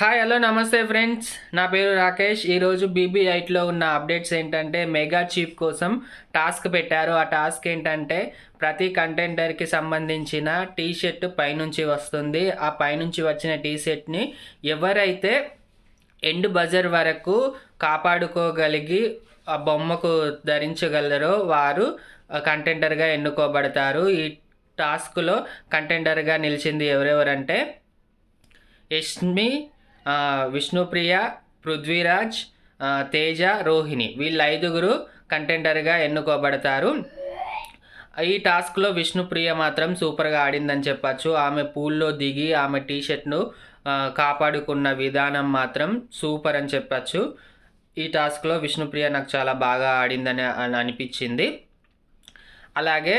Hi hello నమస్తే friends నా పేరు రాకేష్. ఈరోజు బీబీ ఎయిట్లో ఉన్న అప్డేట్స్ ఏంటంటే మెగా చీఫ్ కోసం టాస్క్ పెట్టారు. ఆ టాస్క్ ఏంటంటే ప్రతి కంటెంటర్కి సంబంధించిన టీ షర్ట్ పైనుంచి వస్తుంది. ఆ పైనుంచి వచ్చిన టీ షర్ట్ని ఎవరైతే ఎండ్ బజర్ వరకు కాపాడుకోగలిగి ఆ బొమ్మకు ధరించగలరో వారు కంటెంటర్గా ఎన్నుకోబడతారు. ఈ టాస్క్లో కంటెంటర్గా నిలిచింది ఎవరెవరంటే యష్మి విష్ణుప్రియ పృథ్వీరాజ్ తేజ రోహిణి. వీళ్ళ ఐదుగురు కంటెంటర్గా ఎన్నుకోబడతారు. ఈ టాస్క్లో విష్ణుప్రియ మాత్రం సూపర్గా ఆడిందని చెప్పచ్చు. ఆమె పూల్లో దిగి ఆమె టీ షర్ట్ను కాపాడుకున్న విధానం మాత్రం సూపర్ అని చెప్పచ్చు. ఈ టాస్క్లో విష్ణుప్రియ నాకు చాలా బాగా ఆడిందని అని అనిపించింది. అలాగే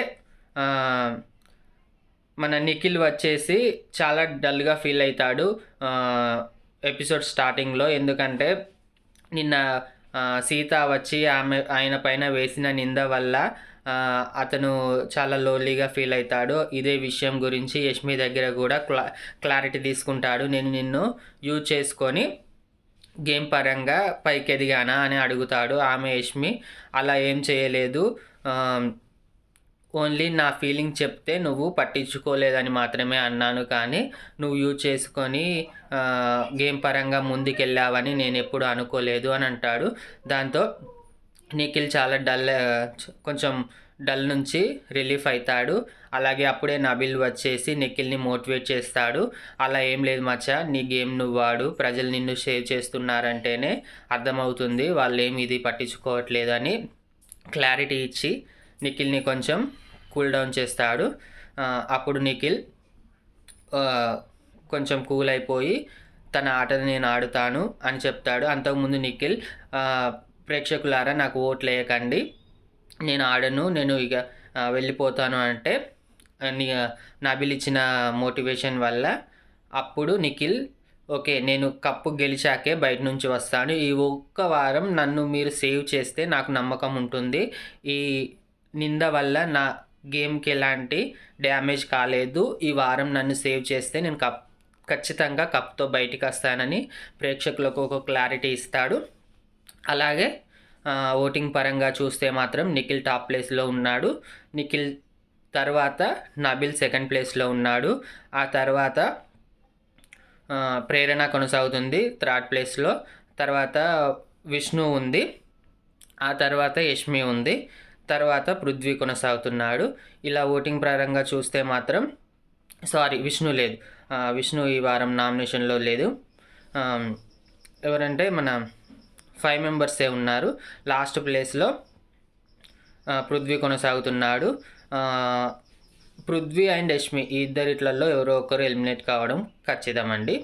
మన నిఖిల్ వచ్చేసి చాలా డల్గా ఫీల్ అవుతాడు. ఎపిసోడ్ స్టార్టింగ్లో ఎందుకంటే నిన్న సీత వచ్చి ఆమె ఆయన పైన వేసిన నింద వల్ల అతను చాలా లోలీగా ఫీల్ అవుతాడు ఇదే విషయం గురించి యష్మి దగ్గర కూడా క్లా క్లారిటీ తీసుకుంటాడు. నేను నిన్ను యూజ్ చేసుకొని గేమ్ పరంగా పైకి ఎదిగానా అని అడుగుతాడు. ఆమె యష్మి అలా ఏం చేయలేదు. ఓన్లీ నా ఫీలింగ్ చెప్తే నువ్వు పట్టించుకోలేదని మాత్రమే అన్నాను. కానీ నువ్వు యూజ్ చేసుకొని గేమ్ పరంగా ముందుకెళ్ళావని నేను ఎప్పుడు అనుకోలేదు అని అంటాడు. దాంతో నిఖిల్ చాలా డల్ కొంచెం డల్ నుంచి రిలీఫ్ అవుతాడు అలాగే అప్పుడే నబిల్ వచ్చేసి నిఖిల్ని మోటివేట్ చేస్తాడు. అలా ఏం లేదు మచ్చా నీ గేమ్ నువ్వు వాడు ప్రజలు నిన్ను సేవ్ చేస్తున్నారంటేనే అర్థమవుతుంది. వాళ్ళు ఏమి ఇది పట్టించుకోవట్లేదు అని క్లారిటీ ఇచ్చి నిఖిల్ని కొంచెం కూల్ డౌన్ చేస్తాడు. అప్పుడు నిఖిల్ కొంచెం కూల్ అయిపోయి తన ఆటను నేను ఆడుతాను అని చెప్తాడు. అంతకుముందు నిఖిల్ ప్రేక్షకులారా నాకు ఓట్లు వేయకండి నేను ఆడను నేను ఇక వెళ్ళిపోతాను అంటే నబిల్ ఇచ్చిన మోటివేషన్ వల్ల అప్పుడు నిఖిల్ ఓకే నేను కప్పు గెలిచాకే బయట నుంచి వస్తాను. ఈ ఒక్క వారం నన్ను మీరు సేవ్ చేస్తే నాకు నమ్మకం ఉంటుంది. ఈ నింద వల్ల నా గేమ్కి ఎలాంటి డ్యామేజ్ కాలేదు. ఈ వారం నన్ను సేవ్ చేస్తే నేను కప్ ఖచ్చితంగా కప్తో బయటికి వస్తానని ప్రేక్షకులకు ఒక క్లారిటీ ఇస్తాడు. అలాగే ఓటింగ్ పరంగా చూస్తే మాత్రం నిఖిల్ టాప్ ప్లేస్లో ఉన్నాడు. నిఖిల్ తర్వాత నబిల్ సెకండ్ ప్లేస్లో ఉన్నాడు. ఆ తర్వాత ప్రేరణ కొనసాగుతుంది థర్డ్ ప్లేస్లో. తర్వాత విష్ణు ఉంది. ఆ తర్వాత యష్మి ఉంది. తర్వాత పృథ్వీ కొనసాగుతున్నాడు. ఇలా ఓటింగ్ పరంగా చూస్తే మాత్రం సారీ విష్ణు లేదు. విష్ణు ఈ వారం నామినేషన్లో లేదు. ఎవరంటే మన ఫైవ్ మెంబర్సే ఉన్నారు. లాస్ట్ ప్లేస్లో పృథ్వీ కొనసాగుతున్నాడు. పృథ్వీ అండ్ యష్మి ఈ ఇద్దరిట్లలో ఎవరో ఒకరు ఎలిమినేట్ కావడం ఖచ్చితమండి.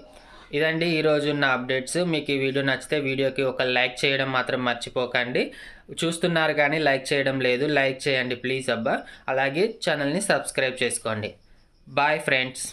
ఇదండి ఈరోజు ఉన్న అప్డేట్స్. మీకు ఈ వీడియో నచ్చితే వీడియోకి ఒక లైక్ చేయడం మాత్రం మర్చిపోకండి. చూస్తున్నారు కానీ లైక్ చేయడం లేదు. లైక్ చేయండి ప్లీజ్ అబ్బా. అలాగే ఛానల్ని సబ్స్క్రైబ్ చేసుకోండి. Bye friends.